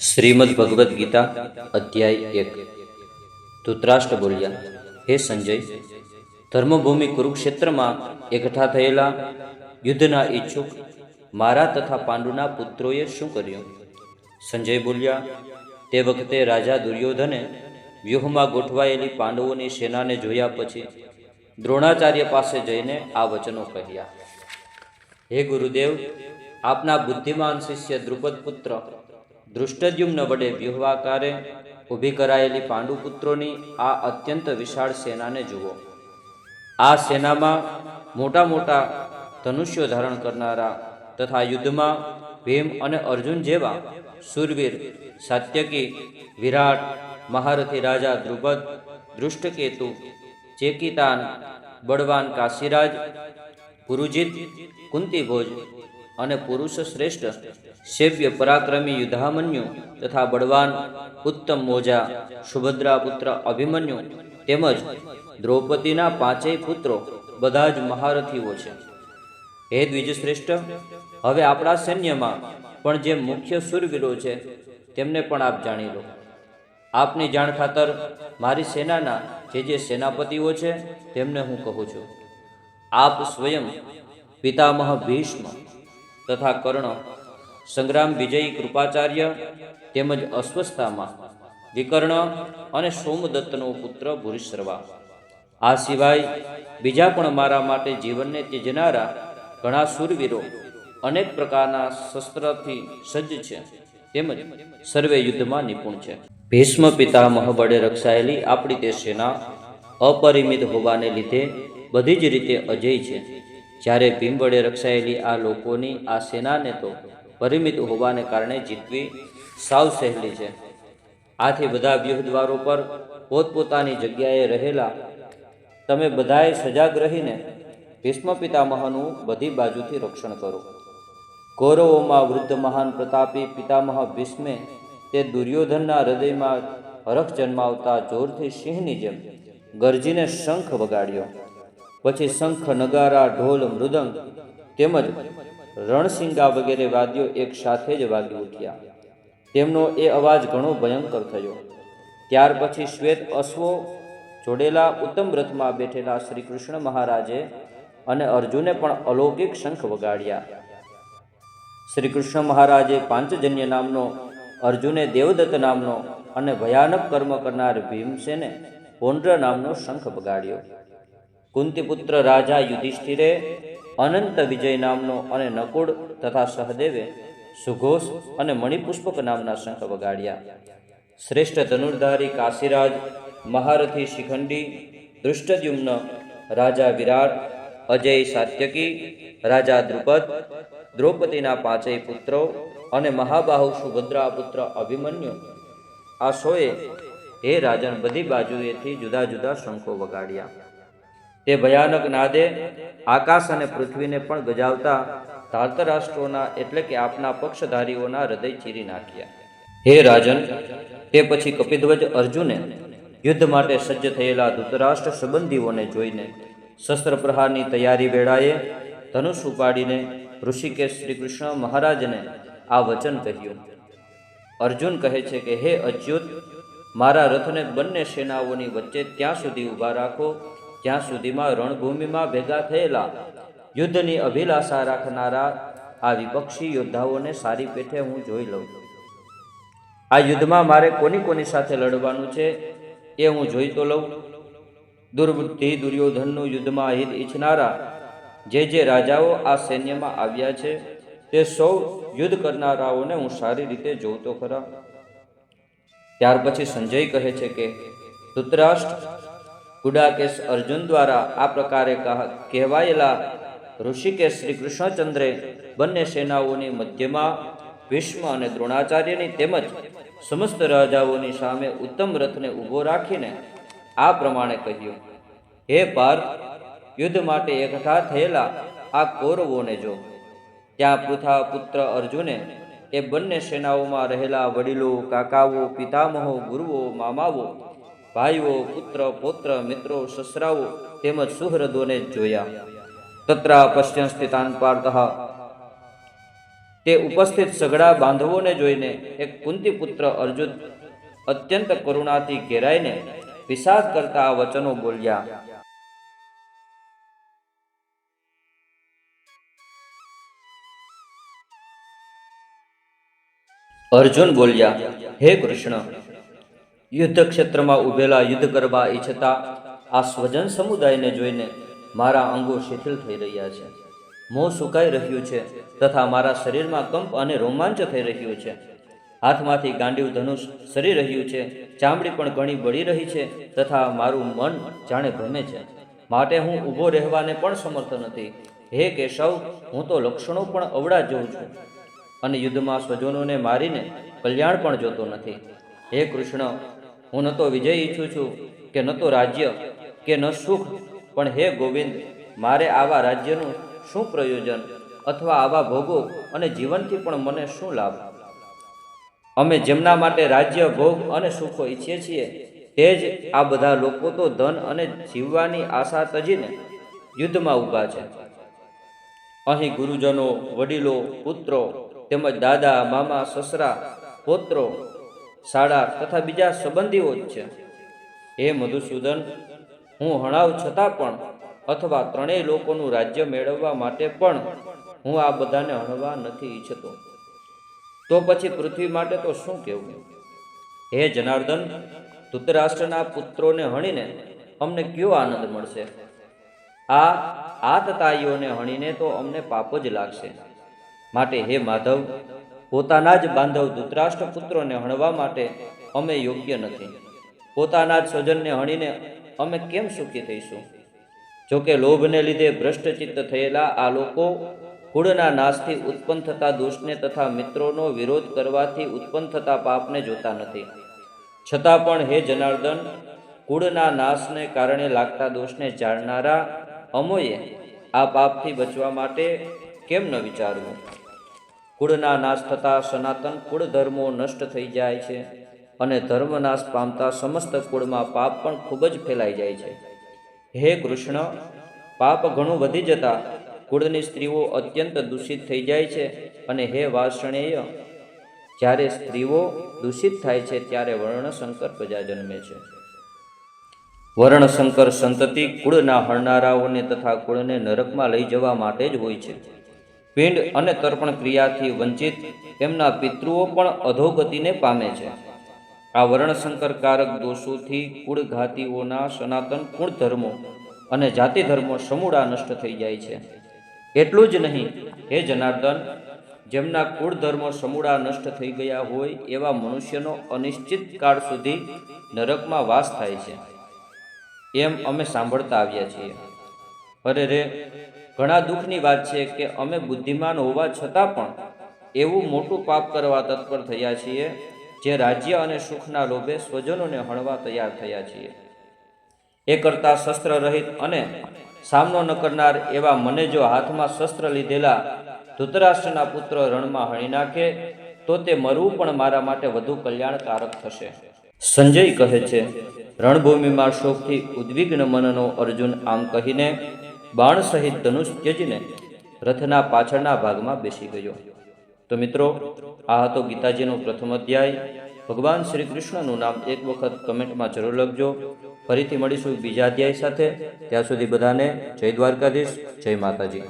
શ્રીમદ ભગવદ્ ગીતા અધ્યાય એક. ધૃતરાષ્ટ્ર બોલ્યા, હે સંજય, ધર્મભૂમિ કુરુક્ષેત્રમાં એકઠા થયેલા યુદ્ધના ઈચ્છુક મારા તથા પાંડુના પુત્રોએ શું કર્યું? સંજય બોલ્યા, તે વખતે રાજા દુર્યોધને વ્યૂહમાં ગોઠવાયેલી પાંડવોની સેનાને જોયા પછી દ્રોણાચાર્ય પાસે જઈને આ વચનો કહ્યા. હે ગુરુદેવ, આપના બુદ્ધિમાન શિષ્ય દ્રુપદ પુત્ર દૃષ્ટદ્યુમ્ન વડે વ્યૂહવાકારે ઊભી કરાયેલી પાંડુપુત્રોની આ અત્યંત વિશાળ સેનાને જુઓ. આ સેનામાં મોટા મોટા ધનુષ્યો ધારણ કરનારા તથા યુદ્ધમાં ભીમ અને અર્જુન જેવા સુરવીર, સાત્યકી, વિરાટ, મહારથી રાજા દ્રુપદ દૃષ્ટકેતુ ચેકિતાન, બળવાન કાશીરાજ, પુરુજિત, કુંતીભોજ અને પુરુષ શ્રેષ્ઠ સેવ્ય પરાક્રમી યુધામન્યુ તથા બળવાન ઉત્તમ મોજા સુભદ્રા પુત્ર અભિમન્યુ તેમજ દ્રૌપદીના પાંચેય પુત્રો બધા જ મહારથીઓ છે. હે દ્વિજશ્રેષ્ઠ, હવે આપણા સૈન્યમાં પણ જે મુખ્ય સુરવીરો છે, તેમને પણ આપ જાણી લો. આપની જાણ ખાતર મારી સેનાના જે જે સેનાપતિઓ છે, તેમને હું કહું છું. આપ સ્વયં પિતામહ ભીષ્મ તથા કર્ણ સંગ્રામ વિજયી કૃપાચાર્ય તેમજ અસ્વસ્થામાં વિકર્ણ અને સોમદત્તનો પુત્ર ભૂરિશ્રવા. આ સિવાય બીજા પણ મારા માટે જીવનને ત્યજનારા ઘણા સુરવીરો અનેક પ્રકારના શસ્ત્રથી સજ્જ છે. તેમજ સર્વે યુદ્ધમાં નિપુણ છે. ભીષ્મ પિતામહ વડે રક્ષાયેલી આપણી તે સેના અપરિમિત હોવાને લીધે બધી જ રીતે અજય છે. જ્યારે ભીમ વડે રક્ષાયેલી આ લોકોની આ સેનાને તો પરિમિત હોવાને કારણે જીતવી સાવ સહેલી છે. આથી બધા વ્યૂહદ્વારો પર પોતપોતાની જગ્યાએ રહેલા તમે બધાએ સજાગ રહીને ભીષ્મ પિતામહનું બધી બાજુથી રક્ષણ કરો. કૌરવોમાં વૃદ્ધ મહાન પ્રતાપી પિતામહ ભીષ્મે તે દુર્યોધનના હૃદયમાં હરખ જન્માવતા જોરથી સિંહની જેમ ગરજીને શંખ વગાડ્યો. પછી શંખ, નગારા, ઢોલ, મૃદંગ તેમજ રણસિંગા વગેરે વાદ્યો એક સાથે જ વાગી ઉઠ્યા. તેમનો એ અવાજ ઘણો ભયંકર થયો. ત્યાર પછી શ્વેત અશ્વો જોડેલા ઉત્તમ રથમાં બેઠેલા શ્રી કૃષ્ણ મહારાજે અને અર્જુને પણ અલૌકિક શંખ વગાડ્યા. શ્રી કૃષ્ણ મહારાજે પાંચજન્ય નામનો, અર્જુને દેવદત્ત નામનો અને ભયાનક કર્મ કરનાર ભીમસેને પોન્ડ્ર નામનો શંખ વગાડ્યો. કુંતીપુત્ર રાજા યુધિષ્ઠિરે અનંત વિજય નામનો અને નકુળ તથા સહદેવે સુઘોષ અને મણિપુષ્પક નામના શંખ વગાડ્યા. શ્રેષ્ઠ ધનુર્ધારી કાશીરાજ, મહારથી શિખંડી, દૃષ્ટદ્યુમ્ન રાજા વિરાટ, અજય સાત્યકી, રાજા દ્રુપદ, દ્રૌપદીના પાંચેય પુત્રો અને મહાબાહુ સુભદ્રા પુત્ર અભિમન્યુ આ સોએ હે રાજન બધી બાજુએથી જુદા જુદા શંખો વગાડ્યા. તે ભયાનક નાદે આકાશ અને પૃથ્વીને પણ ગજાવતા ધાર્તરાષ્ટ્રોના એટલે કે આપના પક્ષધારીઓના હૃદય ચીરી નાખ્યા. હે રાજન, તે પછી કપિધ્વજ અર્જુને યુદ્ધ માટે સજ્જ થયેલા ધૃતરાષ્ટ્ર સંબંધીઓને જોઈને શસ્ત્ર પ્રહારની તૈયારી વેળાએ ધનુષ ઉપાડીને ઋષિકેશ શ્રી કૃષ્ણ મહારાજને આ વચન કહ્યું. અર્જુન કહે છે કે, હે અચ્યુત, મારા રથને બંને સેનાઓની વચ્ચે ત્યાં સુધી ઊભા રાખો જ્યાં સુધીમાં રણભૂમિમાં ભેગા થયેલા યુદ્ધની અભિલાષા રાખનારા આ વિપક્ષી યોદ્ધાઓને સારી પેઠે હું જોઈ લઉં આ યુદ્ધમાં મારે કોની કોની સાથે લડવાનું છે એ હું જોઈ તો લઉં. દુર્બુદ્ધિ દુર્યોધનનું યુદ્ધમાં હિત ઈચ્છનારા જે જે રાજાઓ આ સૈન્યમાં આવ્યા છે, તે સૌ યુદ્ધ કરનારાઓને હું સારી રીતે જોઉં તો ખરા. ત્યાર પછી સંજય કહે છે કે, ધૃતરાષ્ટ્ર ગુડાકેશ અર્જુન દ્વારા આ પ્રકારે કહ- કહેવાયેલા ઋષિકેશ શ્રી કૃષ્ણચંદ્રે બંને સેનાઓની મધ્યમાં ભીષ્મ અને દ્રોણાચાર્યની તેમજ સમસ્ત રાજાઓની સામે ઉત્તમ રથને ઊભો રાખીને આ પ્રમાણે કહ્યું, હે પાર્થ યુદ્ધ માટે એકઠા થયેલા આ કૌરવોને જો, ત્યાં પૃથા પુત્ર અર્જુને એ બંને સેનાઓમાં રહેલા વડીલો, કાકાઓ, પિતામહો, ગુરુઓ, મામાઓ ભાઈઓ, પુત્ર, પૌત્ર, મિત્રો, સસરાઓ તેમજ સુહૃદોને જોયા. તત્ર પશ્ચિમ સ્થિતાન તે ઉપસ્થિત સઘળા બાંધવોને જોઈને એક કુંતી પુત્ર અર્જુન અત્યંત કરુણાથી ઘેરાઈને વિષાદ કરતા આ વચનો બોલ્યા. અર્જુન બોલ્યા, હે કૃષ્ણ યુદ્ધ ક્ષેત્રમાં ઉભેલા યુદ્ધ કરવા ઈચ્છતા આ સ્વજન સમુદાયને જોઈને મારા અંગો શિથિલ થઈ રહ્યા છે. મોં સુકાઈ રહ્યું છે તથા મારા શરીરમાં કંપ અને રોમાંચ થઈ રહ્યું છે. હાથમાંથી ગાંડીવ ધનુષ સરી રહ્યું છે, ચામડી પણ ઘણી બળી રહી છે તથા મારું મન જાણે ભમે છે. માટે હું ઊભો રહેવાને પણ સમર્થ નથી. હે કેશવ, હું તો લક્ષણો પણ અવળા જોઉં છું. અને યુદ્ધમાં સ્વજનોને મારીને કલ્યાણ પણ જોતો નથી. હે કૃષ્ણ હું ન તો વિજય ઈચ્છું છું કે ન તો રાજ્ય, કે ન સુખ, પણ હે ગોવિંદ, મારે આવા રાજ્યનું શું પ્રયોજન અથવા આવા ભોગો અને જીવનથી પણ મને શું લાભ? અમે જેમના માટે રાજ્ય, ભોગ અને સુખો ઈચ્છીએ છીએ, તે જ આ બધા લોકો તો ધન અને જીવવાની આશા તજીને યુદ્ધમાં ઊભા છે. અહીં ગુરુજનો, વડીલો, પુત્રો તેમજ દાદા, મામા, સસરા, પોત્રો શાળા તથા બીજા સંબંધીઓ જ છે. હે મધુસૂદન, હું હણાવ છતાં પણ અથવા ત્રણેય લોકોનું રાજ્ય મેળવવા માટે પણ હું આ બધાને હણવા નથી ઈચ્છતો. તો પછી પૃથ્વી માટે તો શું કહેવું? હે જનાર્દન, ધૃતરાષ્ટ્રના પુત્રોને હણીને અમને કયો આનંદ મળશે? આ આતતાઈઓને હણીને તો અમને પાપ જ લાગશે. માટે હે માધવ પોતાના જ બાંધવ ધૃતરાષ્ટ્ર પુત્રોને હણવા માટે અમે યોગ્ય નથી. પોતાના જ સ્વજનને હણીને અમે કેમ સુખી થઈશું? જોકે લોભને લીધે ભ્રષ્ટચિત્ત થયેલા આ લોકો કુળના નાશથી ઉત્પન્ન થતા દોષને તથા મિત્રોનો વિરોધ કરવાથી ઉત્પન્ન થતા પાપને જોતા નથી. છતાં પણ હે જનાર્દન, કુળના નાશને કારણે લાગતા દોષને જાણનારા અમોએ આ પાપથી બચવા માટે કેમ ન વિચારવું? કુળના નાશ થતાં સનાતન કુળ ધર્મો નષ્ટ થઈ જાય છે અને ધર્મનાશ પામતા સમસ્ત કુળમાં પાપ પણ ખૂબ જ ફેલાઈ જાય છે. હે કૃષ્ણ, પાપ ઘણું વધી જતા કુળની સ્ત્રીઓ અત્યંત દૂષિત થઈ જાય છે અને હે વાસણેય, જ્યારે સ્ત્રીઓ દૂષિત થાય છે ત્યારે વર્ણશંકર પ્રજા જન્મે છે. વર્ણશંકર સંતતિ કુળના હણનારાઓને તથા કુળને નરકમાં લઈ જવા માટે જ હોય છે. પિંડ અને તર્પણ ક્રિયાથી વંચિત એમના પિતૃઓ પણ અધોગતિને પામે છે. આ વર્ણશંકર કારક દોષોથી કુળઘાતીઓના સનાતન કુળ ધર્મો અને જાતિ ધર્મો સમૂળા નષ્ટ થઈ જાય છે. એટલું જ નહીં, હે જનાર્દન, જેમના કુળ ધર્મો સમૂળા નષ્ટ થઈ ગયા હોય એવા મનુષ્યનો અનિશ્ચિત કાળ સુધી નરકમાં વાસ થાય છે. એમ અમે સાંભળતા આવ્યા છીએ. અરે રે ઘણા દુઃખની વાત છે કે અમે બુદ્ધિમાન હોવા છતાં પણ એવું મોટું પાપ કરવા તત્પર થયા છીએ, જે રાજ્ય અને સુખના લોભે સ્વજનોને હણવા તૈયાર થયા છીએ. એ કરતાં શસ્ત્ર રહિત અને સામનો ન કરનાર એવા મને જો હાથમાં શસ્ત્ર લીધેલા ધૃતરાષ્ટ્રના પુત્ર રણમાં હણી નાખે, તો તે મરવું પણ મારા માટે વધુ કલ્યાણકારક થશે. સંજય કહે છે, રણભૂમિમાં શોકથી ઉદ્વિગ્ન મનનો અર્જુન આમ કહીને બાણ સહિત ધનુષ ત્યજીને રથના પાછળના ભાગમાં બેસી ગયો. તો મિત્રો, આ હતો ગીતાજીનો પ્રથમ અધ્યાય. ભગવાન શ્રી કૃષ્ણનું નામ એક વખત કમેન્ટમાં જરૂર લખજો. ફરીથી મળીશું બીજા અધ્યાય સાથે. ત્યાં સુધી બધાને જય દ્વારકાધીશ, જય માતાજી.